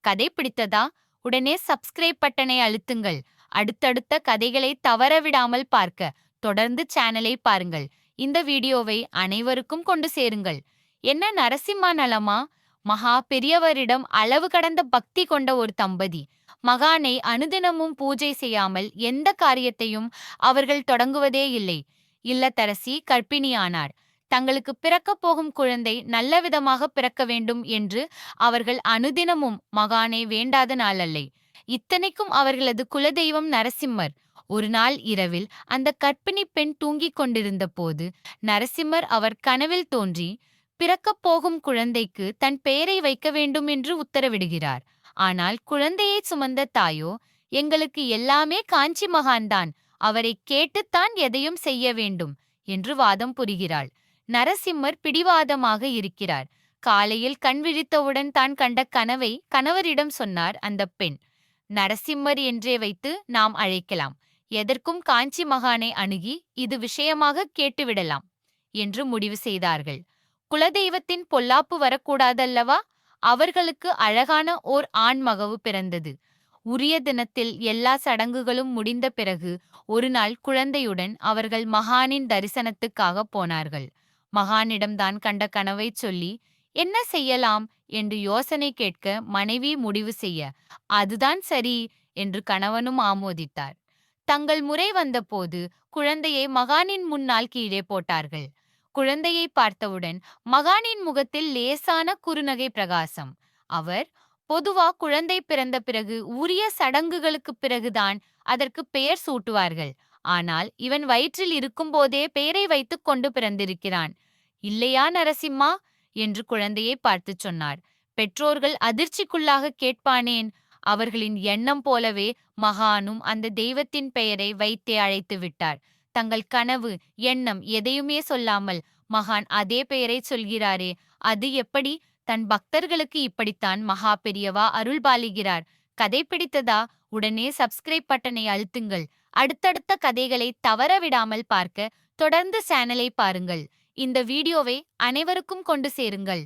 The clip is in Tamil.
கதை பிடித்ததா? உடனே சப்ஸ்கிரைப் பட்டனை அழுத்துங்கள். அடுத்தடுத்த கதைகளை தவறவிடாமல் பார்க்க தொடர்ந்து சேனலை பாருங்கள். இந்த வீடியோவை அனைவருக்கும் கொண்டு சேருங்கள். என்ன நரசிம்மா நலமா? மகா பெரியவரிடம் அளவு கடந்த பக்தி கொண்ட ஒரு தம்பதி. மகானை அனுதினமும் பூஜை செய்யாமல் எந்த காரியத்தையும் அவர்கள் தொடங்குவதே இல்லை. இல்லத்தரசி கர்ப்பிணியானார். தங்களுக்கு பிறக்கப் போகும் குழந்தை நல்ல விதமாக பிறக்க வேண்டும் என்று அவர்கள் அனுதினமும் மகானே வேண்டாத நாளல்லை. இத்தனைக்கும் அவர்களது குலதெய்வம் நரசிம்மர். ஒரு நாள் இரவில் அந்த கற்பிணி பெண் தூங்கிக் கொண்டிருந்த போது நரசிம்மர் அவர் கனவில் தோன்றி பிறக்கப் போகும் குழந்தைக்கு தன் பெயரை வைக்க வேண்டும் என்று உத்தரவிடுகிறார். ஆனால் குழந்தையை சுமந்த தாயோ எங்களுக்கு எல்லாமே காஞ்சி மகான்தான். அவரை கேட்டுத்தான் எதையும் செய்ய வேண்டும் என்று வாதம் புரிகிறாள். நரசிம்மர் பிடிவாதமாக இருக்கிறார். காலையில் கண் விழித்தவுடன் தான் கண்ட கனவை கணவரிடம் சொன்னார் அந்த பெண். நரசிம்மர் என்றே வைத்து நாம் அழைக்கலாம். எதற்கும் காஞ்சி மகானை அணுகி இது விஷயமாக கேட்டுவிடலாம் என்று முடிவு செய்தார்கள். குலதெய்வத்தின் பொல்லாப்பு வரக்கூடாதல்லவா? அவர்களுக்கு அழகான ஓர் ஆண் மகவு பிறந்தது. உரிய தினத்தில் எல்லா சடங்குகளும் முடிந்த பிறகு ஒரு நாள் குழந்தையுடன் அவர்கள் மகானின் தரிசனத்துக்காக போனார்கள். மகானிடம்தான் கண்ட கனவை சொல்லி என்ன செய்யலாம்? என்று யோசனை கேட்க மனைவி முடிவு செய்ய அதுதான் சரி என்று கணவனும் ஆமோதித்தார். தங்கள் முறை வந்தபோது குழந்தையை மகானின் முன்னால் கீழே போட்டார்கள். குழந்தையை பார்த்தவுடன் மகானின் முகத்தில் லேசான குறுநகை பிரகாசம். அவர் பொதுவா குழந்தை பிறந்த பிறகு உரிய சடங்குகளுக்கு பிறகுதான் அதற்கு பெயர் சூட்டுவார்கள். ஆனால் இவன் வயிற்றில் இருக்கும்போதே பெயரை வைத்துக் கொண்டு பிறந்திருக்கிறான். இல்லையா நரசிம்மா? என்று குழந்தையை பார்த்து சொன்னார். பெற்றோர்கள் அதிர்ச்சிக்குள்ளாக கேட்பானேன்? அவர்களின் எண்ணம் போலவே மகானும் அந்த தெய்வத்தின் பெயரை வைத்தே அழைத்து விட்டார். தங்கள் கனவு எண்ணம் எதையுமே சொல்லாமல் மகான் அதே பெயரை சொல்கிறாரே அது எப்படி? தன் பக்தர்களுக்கு இப்படித்தான் மகா பெரியவா அருள் பாலிகிறார் கதை பிடித்ததா உடனே சப்ஸ்கிரைப் பட்டனை அழுத்துங்கள். அடுத்தடுத்த கதைகளை தவறவிடாமல் பார்க்க தொடர்ந்து சேனலை பாருங்கள். இந்த வீடியோவை அனைவருக்கும் கொண்டு சேருங்கள்.